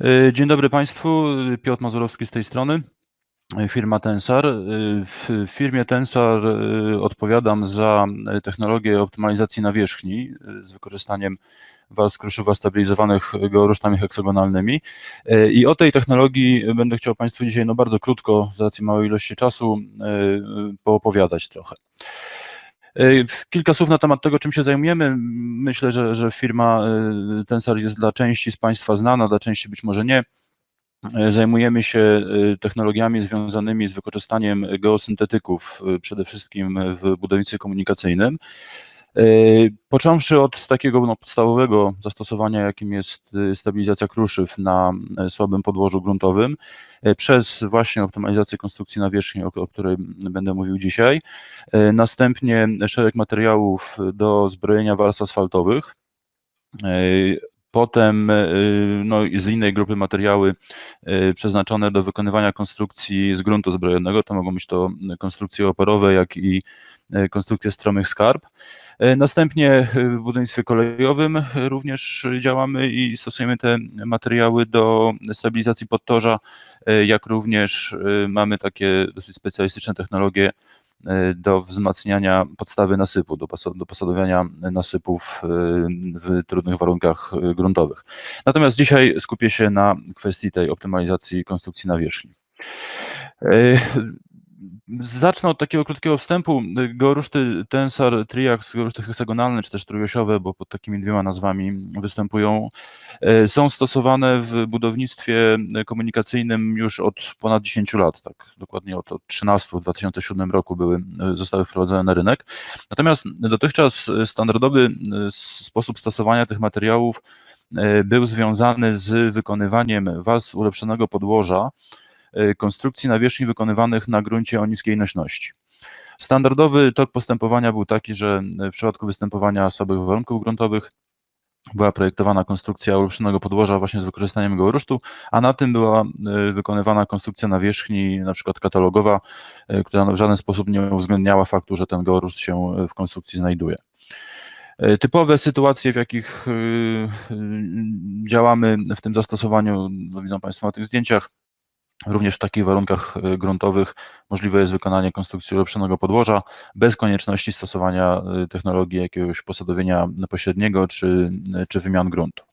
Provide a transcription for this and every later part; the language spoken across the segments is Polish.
E, dzień dobry Państwu, Piotr Mazurowski z tej strony, firma Tensar. W firmie Tensar odpowiadam za technologię optymalizacji nawierzchni z wykorzystaniem warstw kruszywa stabilizowanych georusztami heksagonalnymi. I o tej technologii będę chciał Państwu dzisiaj no bardzo krótko, z racji małej ilości czasu, poopowiadać trochę. Kilka słów na temat tego, czym się zajmujemy. Myślę, że, że firma Tensar jest dla części z Państwa znana, dla części być może nie. Zajmujemy się technologiami związanymi z wykorzystaniem geosyntetyków, przede wszystkim w budownictwie komunikacyjnym. Począwszy od takiego no, podstawowego zastosowania, jakim jest stabilizacja kruszyw na słabym podłożu gruntowym, przez właśnie optymalizację konstrukcji nawierzchni, o, o której będę mówił dzisiaj. Następnie szereg materiałów do zbrojenia warstw asfaltowych. Potem no, z innej grupy materiały przeznaczone do wykonywania konstrukcji z gruntu zbrojonego. To mogą być to konstrukcje operowe, jak i konstrukcje stromych skarb. Następnie w budownictwie kolejowym również działamy i stosujemy te materiały do stabilizacji podtorza, jak również mamy takie dosyć specjalistyczne technologie do wzmacniania podstawy nasypu, do dopasowywania nasypów w trudnych warunkach gruntowych. Natomiast dzisiaj skupię się na kwestii tej optymalizacji konstrukcji nawierzchni. Zacznę od takiego krótkiego wstępu. Georuszty Tensar Triax, georuszty heksagonalne, czy też trójosiowe, bo pod takimi dwiema nazwami występują, są stosowane w budownictwie komunikacyjnym już od ponad 10 lat, tak dokładnie od, od 13 w 2007 roku były, zostały wprowadzone na rynek. Natomiast dotychczas standardowy sposób stosowania tych materiałów był związany z wykonywaniem warstw ulepszonego podłoża, konstrukcji nawierzchni wykonywanych na gruncie o niskiej nośności. Standardowy tok postępowania był taki, że w przypadku występowania słabych warunków gruntowych była projektowana konstrukcja ulepszonego podłoża właśnie z wykorzystaniem georusztu, a na tym była wykonywana konstrukcja nawierzchni, na przykład katalogowa, która w żaden sposób nie uwzględniała faktu, że ten georuszt się w konstrukcji znajduje. Typowe sytuacje, w jakich działamy w tym zastosowaniu, no widzą Państwo na tych zdjęciach, Również w takich warunkach gruntowych możliwe jest wykonanie konstrukcji ulepszonego podłoża bez konieczności stosowania technologii jakiegoś posadowienia pośredniego czy, czy wymian gruntu.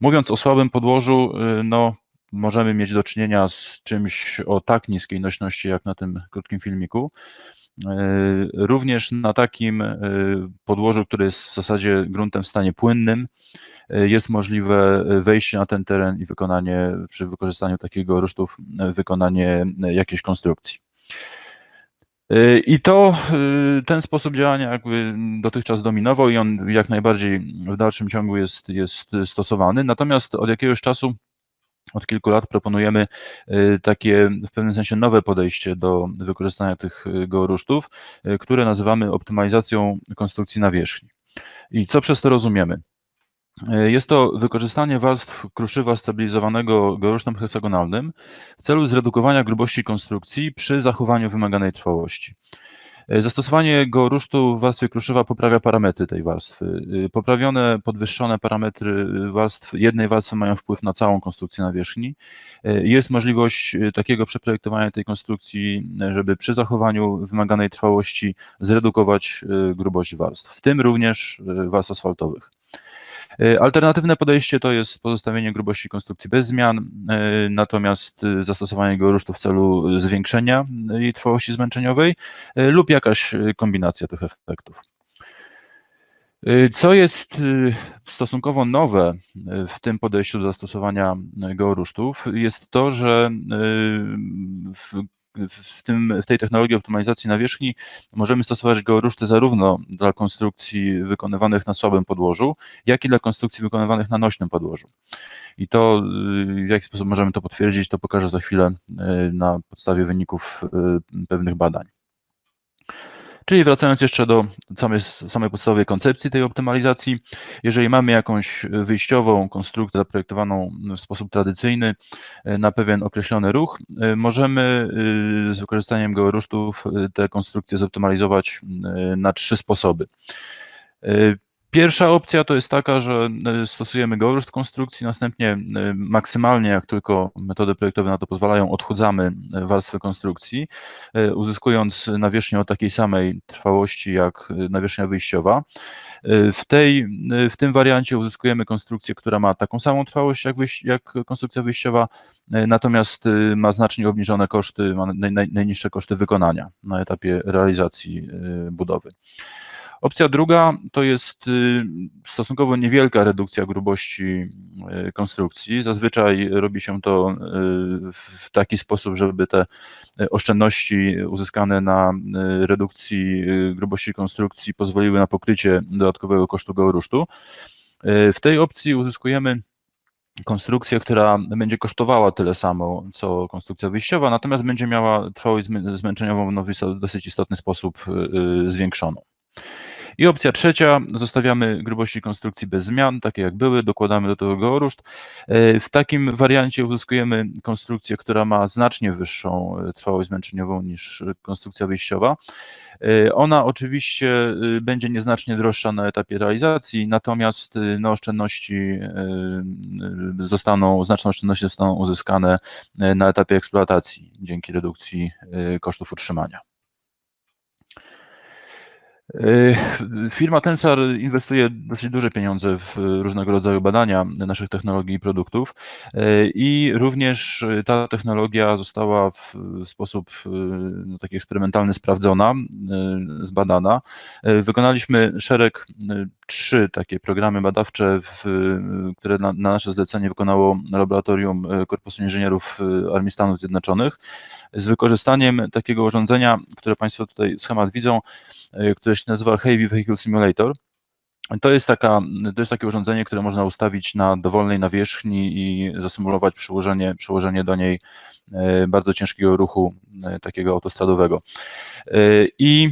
Mówiąc o słabym podłożu, no, możemy mieć do czynienia z czymś o tak niskiej nośności, jak na tym krótkim filmiku. Również na takim podłożu, które jest w zasadzie gruntem w stanie płynnym, jest możliwe wejście na ten teren i wykonanie przy wykorzystaniu takiego rusztów, wykonanie jakiejś konstrukcji. I to ten sposób działania jakby dotychczas dominował i on jak najbardziej w dalszym ciągu jest, jest stosowany. Natomiast od jakiegoś czasu, od kilku lat proponujemy takie w pewnym sensie nowe podejście do wykorzystania tych georusztów, które nazywamy optymalizacją konstrukcji nawierzchni. I co przez to rozumiemy? Jest to wykorzystanie warstw kruszywa stabilizowanego georusztem heksagonalnym w celu zredukowania grubości konstrukcji przy zachowaniu wymaganej trwałości. Zastosowanie georusztu w warstwie kruszywa poprawia parametry tej warstwy. Poprawione, podwyższone parametry warstw, jednej warstwy mają wpływ na całą konstrukcję nawierzchni. Jest możliwość takiego przeprojektowania tej konstrukcji, żeby przy zachowaniu wymaganej trwałości zredukować grubość warstw, w tym również warstw asfaltowych. Alternatywne podejście to jest pozostawienie grubości konstrukcji bez zmian, natomiast zastosowanie georusztu w celu zwiększenia jej trwałości zmęczeniowej lub jakaś kombinacja tych efektów. Co jest stosunkowo nowe w tym podejściu do zastosowania georusztów, jest to, że w w, tym, w tej technologii optymalizacji nawierzchni możemy stosować georuszty zarówno dla konstrukcji wykonywanych na słabym podłożu, jak i dla konstrukcji wykonywanych na nośnym podłożu. I to, w jaki sposób możemy to potwierdzić, to pokażę za chwilę na podstawie wyników pewnych badań. Czyli wracając jeszcze do samej, samej podstawowej koncepcji tej optymalizacji, jeżeli mamy jakąś wyjściową konstrukcję zaprojektowaną w sposób tradycyjny na pewien określony ruch, możemy z wykorzystaniem georusztów tę konstrukcję zoptymalizować na trzy sposoby. Pierwsza opcja to jest taka, że stosujemy georuszt konstrukcji, następnie maksymalnie, jak tylko metody projektowe na to pozwalają, odchudzamy warstwę konstrukcji, uzyskując nawierzchnię o takiej samej trwałości jak nawierzchnia wyjściowa. W, tej, w tym wariancie uzyskujemy konstrukcję, która ma taką samą trwałość jak, wyjś, jak konstrukcja wyjściowa, natomiast ma znacznie obniżone koszty, ma naj, naj, najniższe koszty wykonania na etapie realizacji budowy. Opcja druga to jest y, stosunkowo niewielka redukcja grubości y, konstrukcji. Zazwyczaj robi się to y, w taki sposób, żeby te oszczędności uzyskane na redukcji grubości konstrukcji pozwoliły na pokrycie dodatkowego kosztu georusztu. W tej opcji uzyskujemy konstrukcję, która będzie kosztowała tyle samo, co konstrukcja wyjściowa, natomiast będzie miała trwałość zmęczeniową w dosyć istotny sposób zwiększoną. I opcja trzecia, zostawiamy grubości konstrukcji bez zmian, takie jak były, dokładamy do tego georuszt. E, w takim wariancie uzyskujemy konstrukcję, która ma znacznie wyższą e, trwałość zmęczeniową niż konstrukcja wyjściowa. E, ona oczywiście będzie nieznacznie droższa na etapie realizacji, natomiast no, oszczędności zostaną, znaczne oszczędności zostaną uzyskane na etapie eksploatacji dzięki redukcji kosztów utrzymania. Yy, firma Tensar inwestuje dosyć duże pieniądze w różnego rodzaju badania naszych technologii i produktów yy, i również ta technologia została w sposób no, taki eksperymentalny sprawdzona, zbadana. Wykonaliśmy szereg, trzy takie programy badawcze, w, które na, na nasze zlecenie wykonało Laboratorium Korpusu Inżynierów Armii Stanów Zjednoczonych z wykorzystaniem takiego urządzenia, które Państwo tutaj schemat widzą, które się nazywa Heavy Vehicle Simulator. To jest, taka, to jest takie urządzenie, które można ustawić na dowolnej nawierzchni i zasymulować przełożenie, przełożenie do niej e, bardzo ciężkiego ruchu, e, takiego autostradowego. E, I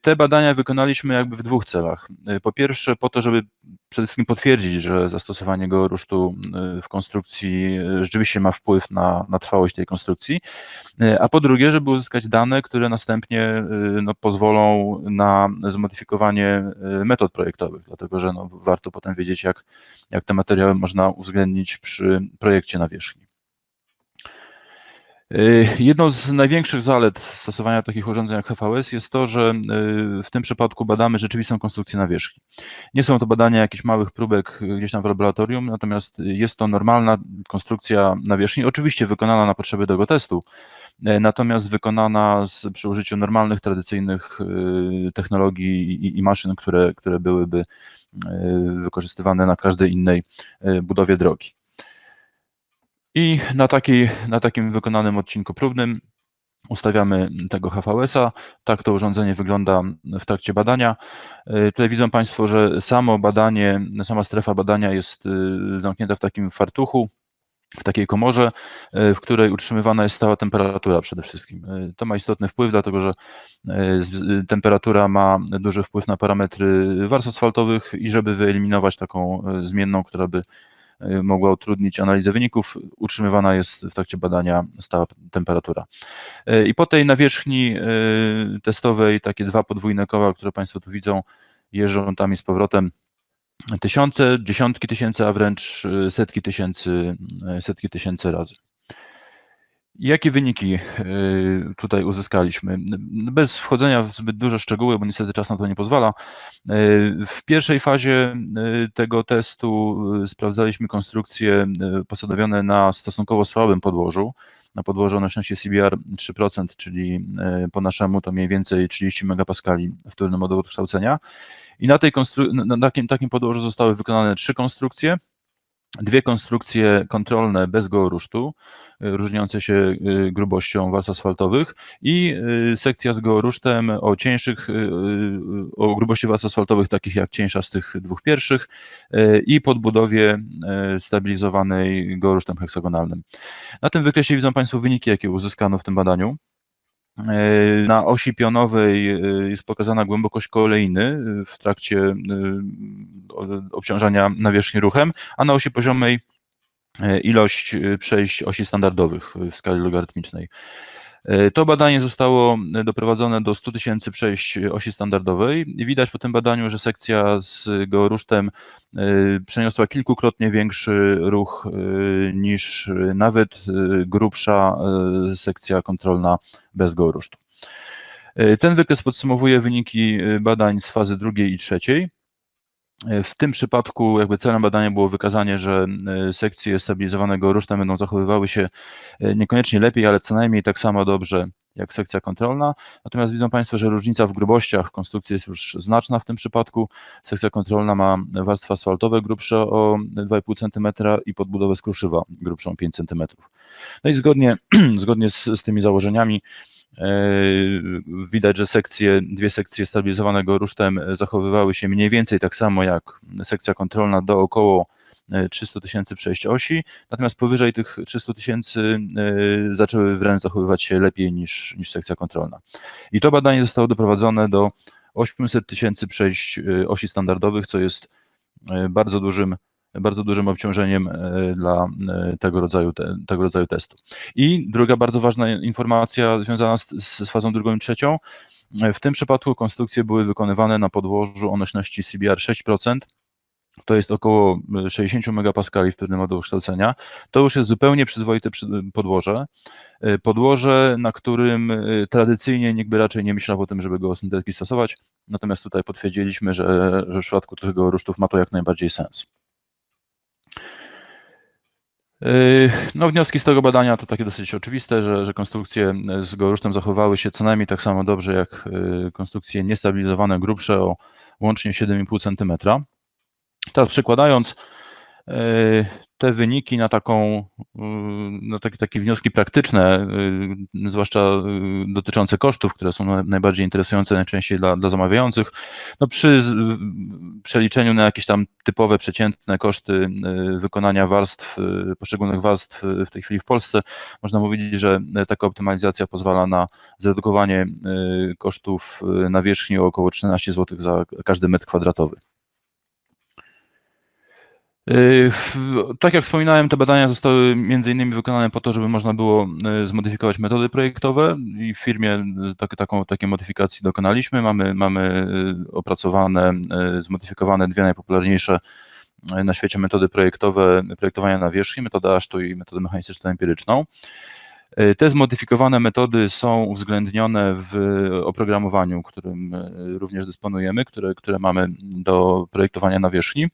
te badania wykonaliśmy jakby w dwóch celach. Po pierwsze, po to, żeby przede wszystkim potwierdzić, że zastosowanie georusztu w konstrukcji rzeczywiście ma wpływ na, na trwałość tej konstrukcji, a po drugie, żeby uzyskać dane, które następnie no, pozwolą na zmodyfikowanie metod projektowych, dlatego że no, warto potem wiedzieć, jak, jak te materiały można uwzględnić przy projekcie nawierzchni. Y, jedną z największych zalet stosowania takich urządzeń jak HVS jest to, że y, w tym przypadku badamy rzeczywistą konstrukcję nawierzchni. Nie są to badania jakichś małych próbek gdzieś tam w laboratorium, natomiast jest to normalna konstrukcja nawierzchni, oczywiście wykonana na potrzeby tego testu, y, natomiast wykonana z, przy użyciu normalnych, tradycyjnych technologii i, i maszyn, które, które byłyby wykorzystywane na każdej innej budowie drogi. I na, na takim wykonanym odcinku próbnym ustawiamy tego HVS-a. Tak to urządzenie wygląda w trakcie badania. E, tutaj widzą Państwo, że samo badanie, sama strefa badania jest e, zamknięta w takim fartuchu, w takiej komorze, e, w której utrzymywana jest stała temperatura przede wszystkim. To ma istotny wpływ, dlatego że temperatura ma duży wpływ na parametry warstw asfaltowych i żeby wyeliminować taką zmienną, która by Y, mogła utrudnić analizę wyników, utrzymywana jest w trakcie badania stała temperatura. Y, I po tej nawierzchni y, testowej takie dwa podwójne koła, które Państwo tu widzą, jeżdżą tam i z powrotem tysiące, dziesiątki tysięcy, a wręcz setki tysięcy, setki tysięcy razy. Jakie wyniki y, tutaj uzyskaliśmy? Bez wchodzenia w zbyt duże szczegóły, bo niestety czas na to nie pozwala. Y, w pierwszej fazie y, tego testu sprawdzaliśmy konstrukcje posadowione na stosunkowo słabym podłożu, na podłożu nośności CBR 3%, czyli po naszemu to mniej więcej 30 megapaskali wtórny moduł kształcenia. I na, tej na takim, takim podłożu zostały wykonane trzy konstrukcje dwie konstrukcje kontrolne bez georusztu, y, różniące się y, grubością warstw asfaltowych i y, sekcja z georusztem o cieńszych, o grubości warstw asfaltowych takich jak cieńsza z tych dwóch pierwszych i podbudowie stabilizowanej georusztem heksagonalnym. Na tym wykresie widzą Państwo wyniki, jakie uzyskano w tym badaniu. E, na osi pionowej e, jest pokazana głębokość kolejny e, w trakcie obciążania nawierzchni ruchem, a na osi poziomej ilość przejść osi standardowych w skali logarytmicznej. E, to badanie zostało doprowadzone do 100 tysięcy przejść osi standardowej widać po tym badaniu, że sekcja z georusztem e, przeniosła kilkukrotnie większy ruch e, niż nawet grubsza sekcja kontrolna bez georusztu. Ten wykres podsumowuje wyniki badań z fazy drugiej i trzeciej. W tym przypadku jakby celem badania było wykazanie, że e, sekcje stabilizowanego rusztem będą zachowywały się e, niekoniecznie lepiej, ale co najmniej tak samo dobrze jak sekcja kontrolna. Natomiast widzą Państwo, że różnica w grubościach konstrukcji jest już znaczna w tym przypadku. Sekcja kontrolna ma warstwy asfaltowe grubsze o 2,5 cm i podbudowę skruszywa grubszą 5 cm. No i zgodnie, zgodnie z, z tymi założeniami E, widać, że sekcje, dwie sekcje stabilizowanego rusztem zachowywały się mniej więcej tak samo jak sekcja kontrolna do około 300 e, tysięcy przejść osi, natomiast powyżej tych 300 tysięcy e, zaczęły wręcz zachowywać się lepiej niż, niż sekcja kontrolna. I to badanie zostało doprowadzone do 800 tysięcy przejść osi standardowych, co jest bardzo dużym bardzo dużym obciążeniem e, dla e, tego rodzaju, te, tego rodzaju testu. I druga bardzo ważna informacja związana z, z fazą drugą i trzecią. W tym przypadku konstrukcje były wykonywane na podłożu o nośności CBR 6%, to jest około 60 megapaskali wtedy modelu kształcenia. To już jest zupełnie przyzwoite podłoże. E, podłoże, na którym tradycyjnie nikt by raczej nie myślał o tym, żeby go syntetyki stosować, natomiast tutaj potwierdziliśmy, że, że w przypadku tego rusztów ma to jak najbardziej sens. Yy, no, wnioski z tego badania to takie dosyć oczywiste, że, że konstrukcje z gorusztem zachowały się co najmniej tak samo dobrze jak yy, konstrukcje niestabilizowane, grubsze o łącznie 7,5 cm. Teraz przekładając yy, te wyniki na taką, na takie, takie wnioski praktyczne, zwłaszcza dotyczące kosztów, które są najbardziej interesujące najczęściej dla, dla zamawiających, no przy przeliczeniu na jakieś tam typowe, przeciętne koszty wykonania warstw, poszczególnych warstw w tej chwili w Polsce, można mówić, że taka optymalizacja pozwala na zredukowanie kosztów nawierzchni o około 13 zł za każdy metr kwadratowy. Yy, tak jak wspominałem, te badania zostały między innymi wykonane po to, żeby można było yy, zmodyfikować metody projektowe i w firmie yy, tak, taką, takiej modyfikacji dokonaliśmy. Mamy, mamy opracowane, zmodyfikowane dwie najpopularniejsze na świecie metody projektowe projektowania nawierzchni, metodę ASZTU i metodę mechanistyczno-empiryczną. Te zmodyfikowane metody są uwzględnione w oprogramowaniu, którym również dysponujemy, które, które mamy do projektowania nawierzchni.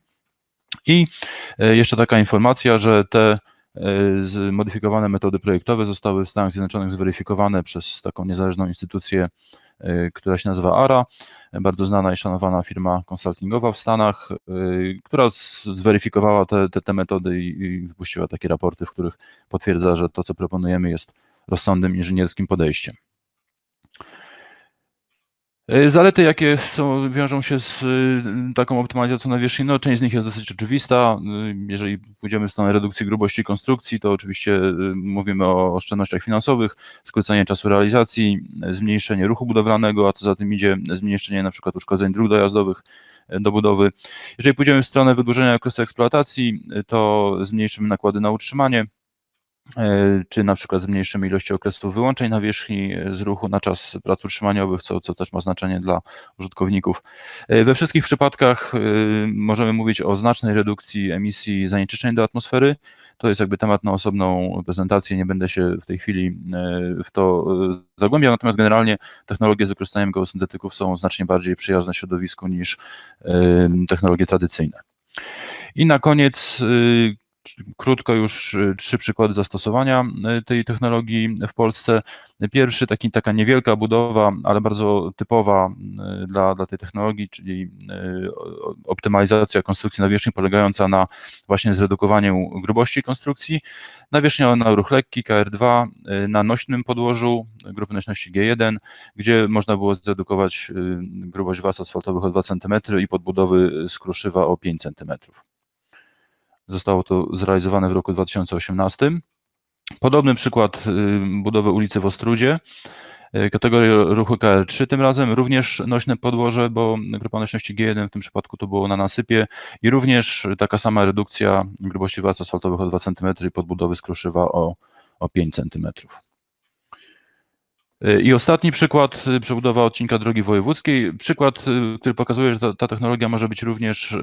I e, jeszcze taka informacja, że te e, zmodyfikowane metody projektowe zostały w Stanach Zjednoczonych zweryfikowane przez taką niezależną instytucję, e, która się nazywa ARA, bardzo znana i szanowana firma konsultingowa w Stanach, która zweryfikowała te, te, te metody i, i wypuściła takie raporty, w których potwierdza, że to, co proponujemy, jest rozsądnym inżynierskim podejściem. E, zalety, jakie są, wiążą się z y, taką optymalizacją nawierzchni, no część z nich jest dosyć oczywista. Y, jeżeli pójdziemy w stronę redukcji grubości konstrukcji, to oczywiście y, mówimy o oszczędnościach finansowych, skrócenie czasu realizacji, zmniejszenie ruchu budowlanego, a co za tym idzie zmniejszenie na przykład uszkodzeń dróg dojazdowych do budowy. Jeżeli pójdziemy w stronę wydłużenia okresu eksploatacji, to zmniejszymy nakłady na utrzymanie, czy na przykład zmniejszymy ilość okresów wyłączeń nawierzchni e, z ruchu na czas prac utrzymaniowych, co, co też ma znaczenie dla użytkowników. E, we wszystkich przypadkach możemy mówić o znacznej redukcji emisji zanieczyszczeń do atmosfery. To jest jakby temat na osobną prezentację, nie będę się w tej chwili w to zagłębiał, natomiast generalnie technologie z wykorzystaniem geosyntetyków są znacznie bardziej przyjazne środowisku niż technologie tradycyjne. I na koniec krótko już y, trzy przykłady zastosowania y, tej technologii w Polsce. Pierwszy, taki, taka niewielka budowa, ale bardzo typowa y, dla, dla tej technologii, czyli optymalizacja konstrukcji nawierzchni polegająca na właśnie zredukowaniu grubości konstrukcji. Nawierzchnia na ruch lekki, KR2, na nośnym podłożu grupy nośności G1, gdzie można było zredukować grubość was asfaltowych o 2 cm i podbudowy skruszywa o 5 cm. Zostało to zrealizowane w roku 2018. Podobny przykład y, budowy ulicy w Ostrudzie. Y, kategoria ruchu KR3 tym razem, również nośne podłoże, bo grupa nośności G1 w tym przypadku to było na nasypie i również taka sama redukcja grubości warstw asfaltowych o 2 cm i podbudowy skruszywa o, o 5 cm. Y, I ostatni przykład, y, przebudowa odcinka drogi wojewódzkiej. Przykład, y, który pokazuje, że ta, ta technologia może być również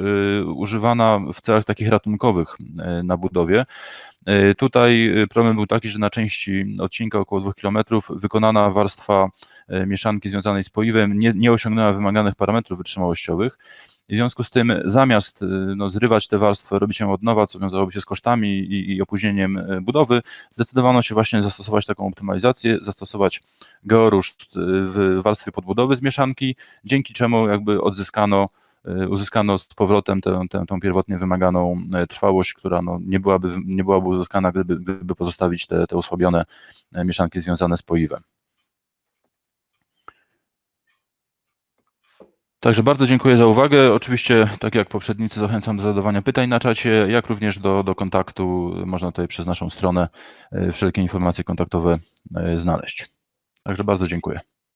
używana w celach takich ratunkowych na budowie. Tutaj problem był taki, że na części odcinka około 2 km wykonana warstwa mieszanki związanej z poiwem nie, nie osiągnęła wymaganych parametrów wytrzymałościowych. W związku z tym, zamiast y, no, zrywać tę warstwę, robić ją od nowa, co wiązałoby się z kosztami i, i opóźnieniem y, budowy, zdecydowano się właśnie zastosować taką optymalizację, zastosować georuszt y, w warstwie podbudowy z mieszanki, dzięki czemu jakby odzyskano uzyskano z powrotem tę, tę, tę pierwotnie wymaganą trwałość, która no nie, byłaby, nie byłaby uzyskana, gdyby, gdyby pozostawić te, te osłabione mieszanki związane z poiwem. Także bardzo dziękuję za uwagę. Oczywiście, tak jak poprzednicy, zachęcam do zadawania pytań na czacie, jak również do, do kontaktu. Można tutaj przez naszą stronę e, wszelkie informacje kontaktowe e, znaleźć. Także bardzo dziękuję.